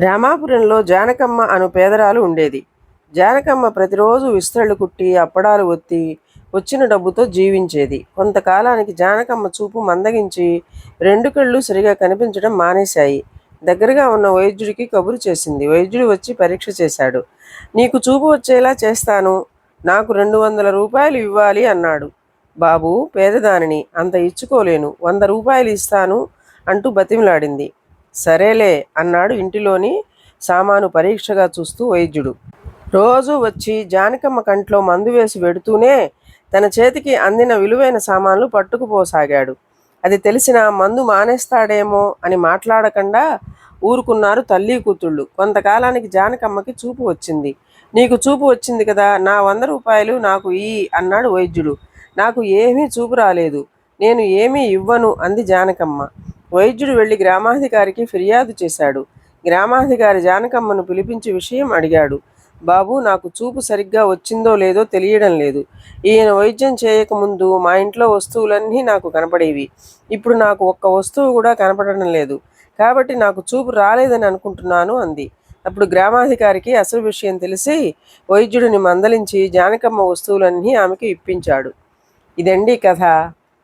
రామాపురంలో జానకమ్మ అను పేదరాలు ఉండేది. జానకమ్మ ప్రతిరోజు విస్తళ్ళు కుట్టి అప్పడాలు ఒత్తి వచ్చిన డబ్బుతో జీవించేది. కొంతకాలానికి జానకమ్మ చూపు మందగించి రెండు కళ్ళు సరిగా కనిపించడం మానేశాయి. దగ్గరగా ఉన్న వైద్యుడికి కబురు చేసింది. వైద్యుడు వచ్చి పరీక్ష చేశాడు. నీకు చూపు వచ్చేలా చేస్తాను. నాకు రెండు వందల రూపాయలు ఇవ్వాలి అన్నాడు. బాబు పేదదానిని అంత ఇచ్చుకోలేను. వంద రూపాయలు ఇస్తాను అంటూ బతిమిలాడింది. సరేలే అన్నాడు ఇంటిలోని సామాను పరీక్షగా చూస్తూ వైద్యుడు. రోజు వచ్చి జానకమ్మ కంట్లో మందు వేసి పెడుతూనే తన చేతికి అందిన విలువైన సామాన్లు పట్టుకుపోసాగాడు. అది తెలిసిన మందు మానేస్తాడేమో అని మాట్లాడకుండా ఊరుకున్నారు తల్లి కూతుళ్ళు. కొంతకాలానికి జానకమ్మకి చూపు వచ్చింది. నీకు చూపు వచ్చింది కదా నా వంద రూపాయలు నాకు ఈ అన్నాడు వైద్యుడు. నాకు ఏమీ చూపు రాలేదు. నేను ఏమీ ఇవ్వను అంది జానకమ్మ. వైద్యుడు వెళ్ళి గ్రామాధికారికి ఫిర్యాదు చేశాడు. గ్రామాధికారి జానకమ్మను పిలిపించి విషయం అడిగాడు. బాబు నాకు చూపు సరిగ్గా వచ్చిందో లేదో తెలియడం లేదు. ఈయన వైద్యం చేయకముందు మా ఇంట్లో వస్తువులన్నీ నాకు కనపడేవి. ఇప్పుడు నాకు ఒక్క వస్తువు కూడా కనపడడం లేదు. కాబట్టి నాకు చూపు రాలేదని అనుకుంటున్నాను అంది. అప్పుడు గ్రామాధికారికి అసలు విషయం తెలిసి వైద్యుడిని మందలించి జానకమ్మ వస్తువులన్నీ ఆమెకి ఇప్పించాడు. ఇదండి కథ.